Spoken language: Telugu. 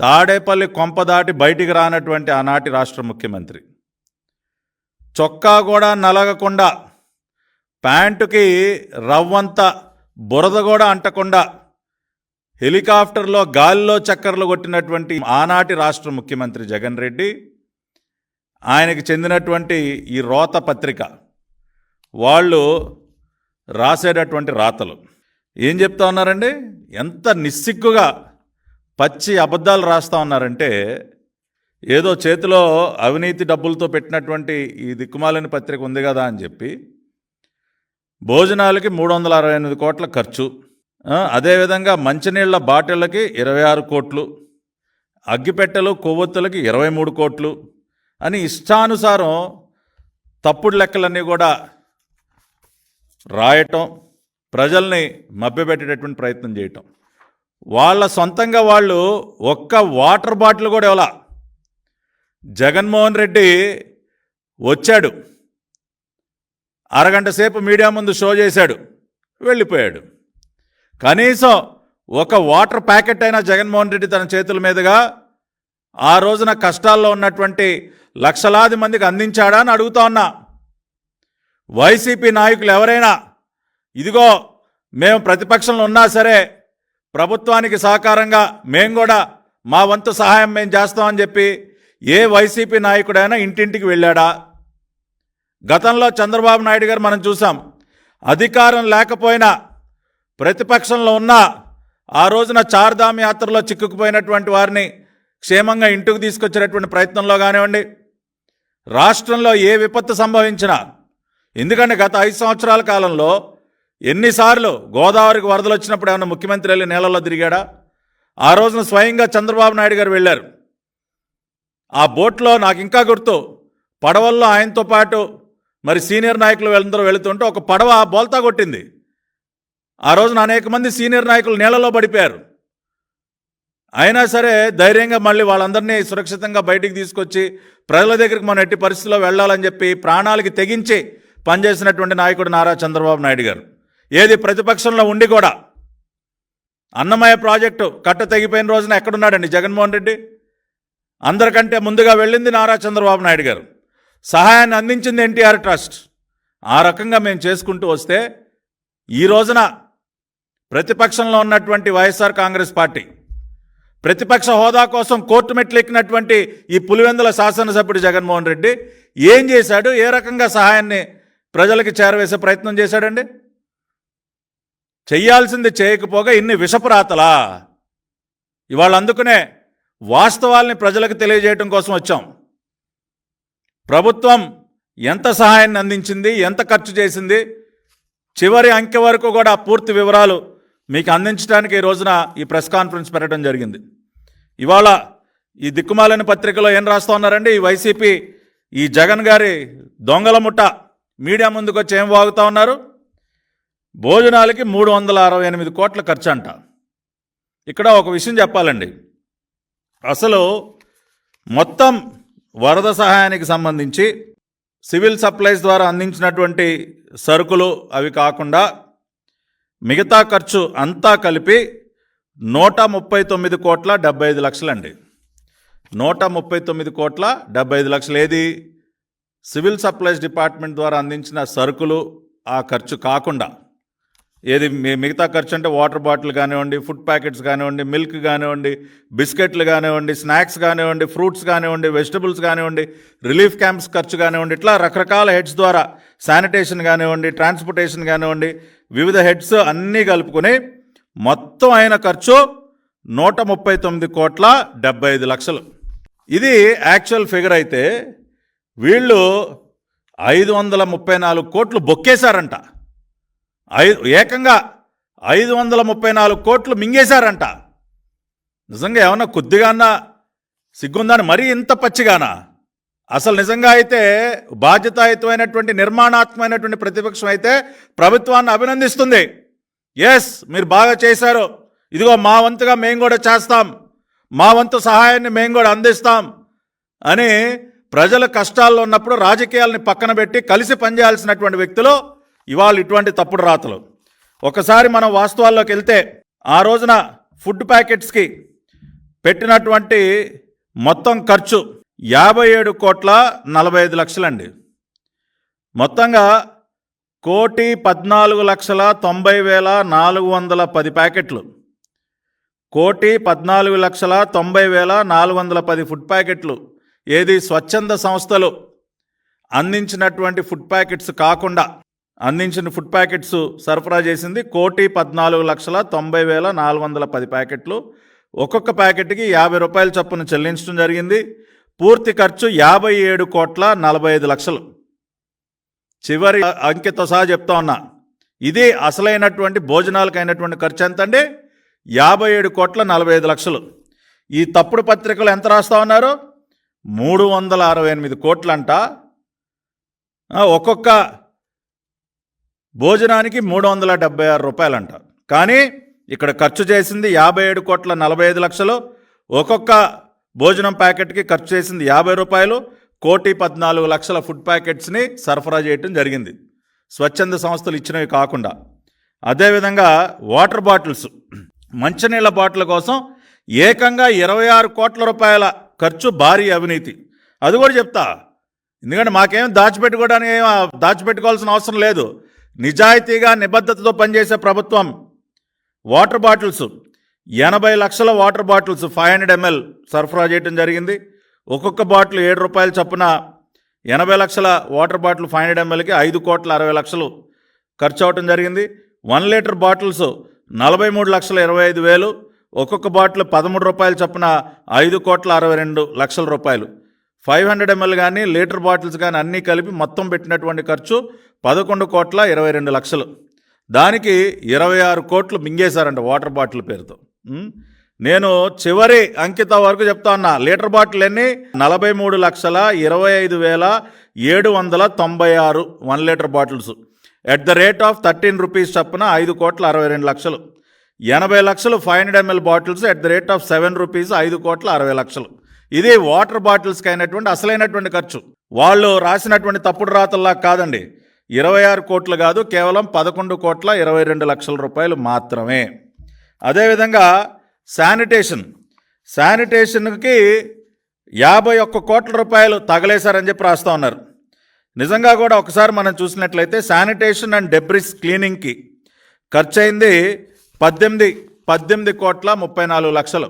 తాడేపల్లి కొంప దాటి బయటికి రానటువంటి ఆనాటి రాష్ట్ర ముఖ్యమంత్రి. చొక్కా కూడా నలగకుండా ప్యాంటుకి రవ్వంత బురద కూడా అంటకుండా హెలికాప్టర్లో గాలిలో చక్కర్లు కొట్టినటువంటి ఆనాటి రాష్ట్ర ముఖ్యమంత్రి జగన్ రెడ్డి ఆయనకి చెందినటువంటి ఈ రోత పత్రిక. వాళ్ళు రాసేటటువంటి రాతలు. ఏం చెప్తా ఉన్నారండి? ఎంత నిస్సిగ్గుగా పచ్చి అబద్ధాలు రాస్తా ఉన్నారంటే ఏదో చేతిలో అవినీతి డబ్బులతో పెట్టినటువంటి ఈ దిక్కుమాలని పత్రిక ఉంది కదా అని చెప్పి భోజనాలకి మూడు వందల అరవై ఎనిమిది కోట్ల ఖర్చు. అదేవిధంగా మంచినీళ్ళ బాటిళ్ళకి ఇరవై ఆరు కోట్లు అగ్గిపెట్టెలు కొవ్వొత్తులకి ఇరవై మూడు కోట్లు అని ఇష్టానుసారం తప్పుడు లెక్కలన్నీ కూడా రాయటం ప్రజల్ని మభ్యపెట్టేటటువంటి ప్రయత్నం చేయటం. వాళ్ళ సొంతంగా వాళ్ళు ఒక్క వాటర్ బాటిల్ కూడా ఇవ్వాల. జగన్మోహన్ రెడ్డి వచ్చాడు. అరగంట సేపు మీడియా ముందు షో చేశాడు. వెళ్ళిపోయాడు. కనీసం ఒక వాటర్ ప్యాకెట్ అయినా జగన్మోహన్ రెడ్డి తన చేతుల మీదుగా ఆ రోజున కష్టాల్లో ఉన్నటువంటి లక్షలాది మందికి అందించాడా అని అడుగుతా ఉన్నా. వైసీపీ నాయకులు ఎవరైనా ఇదిగో మేము ప్రతిపక్షంలో ఉన్నా సరే ప్రభుత్వానికి సహకారంగా మేము కూడా మా వంతు సహాయం మేము చేస్తామని చెప్పి ఏ వైసీపీ నాయకుడైనా ఇంటింటికి వెళ్ళాడా? గతంలో చంద్రబాబు నాయుడు గారు మనం చూసాం. అధికారం లేకపోయినా ప్రతిపక్షంలో ఉన్నా ఆ రోజున చార్ధామ్ యాత్రలో చిక్కుకుపోయినటువంటి వారిని క్షేమంగా ఇంటికి తీసుకొచ్చేటటువంటి ప్రయత్నంలో కానివ్వండి రాష్ట్రంలో ఏ విపత్తు సంభవించినా ఎందుకంటే గత ఐదు సంవత్సరాల కాలంలో ఎన్నిసార్లు గోదావరికి వరదలు వచ్చినప్పుడు ఏమన్నా ముఖ్యమంత్రి వెళ్ళి నేలల్లో తిరిగాడా? ఆ రోజున స్వయంగా చంద్రబాబు నాయుడు గారు వెళ్ళారు. ఆ బోట్లో నాకు ఇంకా గుర్తు పడవల్లో ఆయనతో పాటు మరి సీనియర్ నాయకులు అందరూ వెళుతుంటే ఒక పడవ బోల్తా కొట్టింది. ఆ రోజున అనేక మంది సీనియర్ నాయకులు నీళ్ళలో పడిపోయారు. అయినా సరే ధైర్యంగా మళ్ళీ వాళ్ళందరినీ సురక్షితంగా బయటికి తీసుకొచ్చి ప్రజల దగ్గరికి మనం ఎట్టి పరిస్థితుల్లో వెళ్ళాలని చెప్పి ప్రాణాలకి తెగించి పనిచేసినటువంటి నాయకుడు నారా చంద్రబాబు నాయుడు గారు. ఏది ప్రతిపక్షంలో ఉండి కూడా అన్నమయ్య ప్రాజెక్టు కట్ట తెగిపోయిన రోజున ఎక్కడున్నాడండి జగన్మోహన్ రెడ్డి? అందరికంటే ముందుగా వెళ్ళింది నారా చంద్రబాబు నాయుడు గారు. సహాయాన్ని అందించింది ఎన్టీఆర్ ట్రస్ట్. ఆ రకంగా మేము చేసుకుంటూ వస్తే ఈ రోజున ప్రతిపక్షంలో ఉన్నటువంటి వైఎస్ఆర్ కాంగ్రెస్ పార్టీ ప్రతిపక్ష హోదా కోసం కోర్టు మెట్లు ఎక్కినటువంటి ఈ పులివెందుల శాసనసభ్యుడు జగన్మోహన్ రెడ్డి ఏం చేశాడు? ఏ రకంగా సహాయాన్ని ప్రజలకి చేరవేసే ప్రయత్నం చేశాడండి? చెయ్యాల్సింది చేయకపోగా ఇన్ని విషపురాతలా. ఇవాళ అందుకునే వాస్తవాల్ని ప్రజలకు తెలియజేయటం కోసం వచ్చాం. ప్రభుత్వం ఎంత సహాయాన్ని అందించింది ఎంత ఖర్చు చేసింది చివరి అంకె వరకు కూడా పూర్తి వివరాలు మీకు అందించడానికి ఈ రోజున ఈ ప్రెస్ కాన్ఫరెన్స్ పెట్టడం జరిగింది. ఇవాళ ఈ దిక్కుమాలని పత్రికలో ఏం రాస్తా ఉన్నారండి? ఈ వైసీపీ ఈ జగన్ గారి దొంగల ముఠ మీడియా ముందుకు వచ్చి ఏం వాగుతా ఉన్నారు? భోజనాలకి మూడు వందల అరవై ఎనిమిది కోట్ల ఖర్చు అంట ఇక్కడ ఒక విషయం చెప్పాలండి. అసలు మొత్తం వరద సహాయానికి సంబంధించి సివిల్ సప్లైస్ ద్వారా అందించినటువంటి సరుకులు అవి కాకుండా మిగతా ఖర్చు అంతా కలిపి నూట ముప్పై తొమ్మిది కోట్ల డెబ్బై ఐదు లక్షలండి. నూట ముప్పై తొమ్మిది కోట్ల డెబ్బై ఐదు లక్షలు. ఏది? సివిల్ సప్లైస్ డిపార్ట్మెంట్ ద్వారా అందించిన సరుకులు ఆ ఖర్చు కాకుండా ఏది మిగతా ఖర్చు అంటే వాటర్ బాటిల్ కానివ్వండి ఫుడ్ ప్యాకెట్స్ కానివ్వండి మిల్క్ కానివ్వండి బిస్కెట్లు కానివ్వండి స్నాక్స్ కానివ్వండి ఫ్రూట్స్ కానివ్వండి వెజిటబుల్స్ కానివ్వండి రిలీఫ్ క్యాంప్స్ ఖర్చు కానివ్వండి ఇట్లా రకరకాల హెడ్స్ ద్వారా శానిటేషన్ కానివ్వండి ట్రాన్స్పోర్టేషన్ కానివ్వండి వివిధ హెడ్స్ అన్నీ కలుపుకొని మొత్తం అయిన ఖర్చు నూట ముప్పై తొమ్మిది కోట్ల డెబ్బై ఐదు లక్షలు. ఇది యాక్చువల్ ఫిగర్ అయితే వీళ్ళు ఐదు వందల ముప్పై నాలుగు కోట్లు బొక్కేశారంట. ఐదు ఏకంగా ఐదు వందల ముప్పై నాలుగు కోట్లు మింగేశారంట. నిజంగా ఏమన్నా కొద్దిగానా సిగ్గుందని మరీ ఇంత పచ్చిగానా? అసలు నిజంగా అయితే బాధ్యతాయుతమైనటువంటి నిర్మాణాత్మకమైనటువంటి ప్రతిపక్షం అయితే ప్రభుత్వాన్ని అభినందిస్తుంది. ఎస్ మీరు బాగా చేశారు. ఇదిగో మా వంతుగా మేము కూడా చేస్తాం. మా వంతు సహాయాన్ని మేము కూడా అందిస్తాం అని ప్రజల కష్టాల్లో ఉన్నప్పుడు రాజకీయాలని పక్కన పెట్టి కలిసి పనిచేయాల్సినటువంటి వ్యక్తులు ఇవాళ ఇటువంటి తప్పుడు రాతలు. ఒకసారి మనం వాస్తవాల్లోకి వెళ్తే ఆ రోజున ఫుడ్ ప్యాకెట్స్కి పెట్టినటువంటి మొత్తం ఖర్చు యాభై ఏడు కోట్ల నలభై ఐదు లక్షలండి. మొత్తంగా కోటి పద్నాలుగు లక్షల తొంభై వేల నాలుగు వందల పది ప్యాకెట్లు. కోటి పద్నాలుగు లక్షల తొంభై వేల నాలుగు వందల పది ఫుడ్ ప్యాకెట్లు. ఏది స్వచ్ఛంద సంస్థలు అందించినటువంటి ఫుడ్ ప్యాకెట్స్ కాకుండా అందించిన ఫుడ్ ప్యాకెట్స్ సరఫరా చేసింది కోటి పద్నాలుగు లక్షల తొంభై వేల నాలుగు వందల పది ప్యాకెట్లు. ఒక్కొక్క ప్యాకెట్కి యాభై రూపాయల చొప్పున చెల్లించడం జరిగింది. పూర్తి ఖర్చు యాభై ఏడు కోట్ల నలభై ఐదు లక్షలు. చివరి అంకెతో సహా చెప్తా ఉన్నా ఇది అసలైనటువంటి భోజనాలకు అయినటువంటి ఖర్చు ఎంత అండి యాభై ఏడు కోట్ల నలభై ఐదు లక్షలు. ఈ తప్పుడు పత్రికలు ఎంత రాస్తా ఉన్నారు? మూడు వందల అరవై ఎనిమిది కోట్లంట. ఒక్కొక్క భోజనానికి మూడు వందల డెబ్బై ఆరు రూపాయలంట. కానీ ఇక్కడ ఖర్చు చేసింది యాభై ఏడు కోట్ల నలభై ఐదు లక్షలు. ఒక్కొక్క భోజనం ప్యాకెట్కి ఖర్చు చేసింది యాభై రూపాయలు. కోటి పద్నాలుగు లక్షల ఫుడ్ ప్యాకెట్స్ని సరఫరా చేయటం జరిగింది. స్వచ్ఛంద సంస్థలు ఇచ్చినవి కాకుండా. అదేవిధంగా వాటర్ బాటిల్స్. మంచినీళ్ళ బాటిల్ కోసం ఏకంగా ఇరవై ఆరు కోట్ల రూపాయల ఖర్చు భారీ అవినీతి. అది కూడా చెప్తా. ఎందుకంటే మాకేం దాచిపెట్టుకోవడానికి ఏం దాచిపెట్టుకోవాల్సిన అవసరం లేదు. నిజాయితీగా నిబద్ధతతో పనిచేసే ప్రభుత్వం వాటర్ బాటిల్స్ ఎనభై లక్షల water bottles five hundred ML సరఫరా చేయడం జరిగింది. ఒక్కొక్క బాటిల్ ఏడు రూపాయల చొప్పున ఎనభై లక్షల వాటర్ బాటిల్ ఫైవ్ హండ్రెడ్ ఎంఎల్కి ఐదు కోట్ల అరవై లక్షలు ఖర్చు అవటం జరిగింది. వన్ లీటర్ బాటిల్స్ నలభై మూడు లక్షల ఇరవై ఐదు వేలు ఒక్కొక్క బాటిల్ పదమూడు రూపాయల చొప్పున ఐదు కోట్ల అరవై రెండు లక్షల రూపాయలు. ఫైవ్ హండ్రెడ్ ఎంఎల్ కానీ లీటర్ బాటిల్స్ కానీ అన్నీ కలిపి మొత్తం పెట్టినటువంటి ఖర్చు పదకొండు కోట్ల ఇరవై రెండు లక్షలు. దానికి ఇరవై ఆరు కోట్లు మింగేశారంట వాటర్ బాటిల్ పేరుతో. నేను చివరి అంకిత వరకు చెప్తా ఉన్నా లీటర్ బాటిల్ ఎన్ని? నలభై మూడు లక్షల ఇరవై ఐదు వేల ఏడు వందల తొంభై ఆరు one litre bottles. At the rate of thirteen rupees చప్పున ఐదు కోట్ల అరవై రెండు లక్షలు. ఎనభై లక్షలు five hundred ML bottles at the rate of seven rupees ఐదు కోట్ల అరవై లక్షలు. ఇది వాటర్ బాటిల్స్కి అయినటువంటి అసలైనటువంటి ఖర్చు. వాళ్ళు రాసినటువంటి తప్పుడు రాతల్లా కాదండి. ఇరవై ఆరు కోట్లు కాదు కేవలం పదకొండు కోట్ల ఇరవై రెండు లక్షల రూపాయలు మాత్రమే. అదేవిధంగా శానిటేషన్. శానిటేషన్కి యాభై ఒక్క కోట్ల రూపాయలు తగలేశారని చెప్పి రాస్తూ ఉన్నారు. నిజంగా కూడా ఒకసారి మనం చూసినట్లయితే శానిటేషన్ అండ్ డెబ్రిస్ క్లీనింగ్కి ఖర్చు అయింది పద్దెనిమిది పద్దెనిమిది కోట్ల ముప్పై నాలుగు లక్షలు.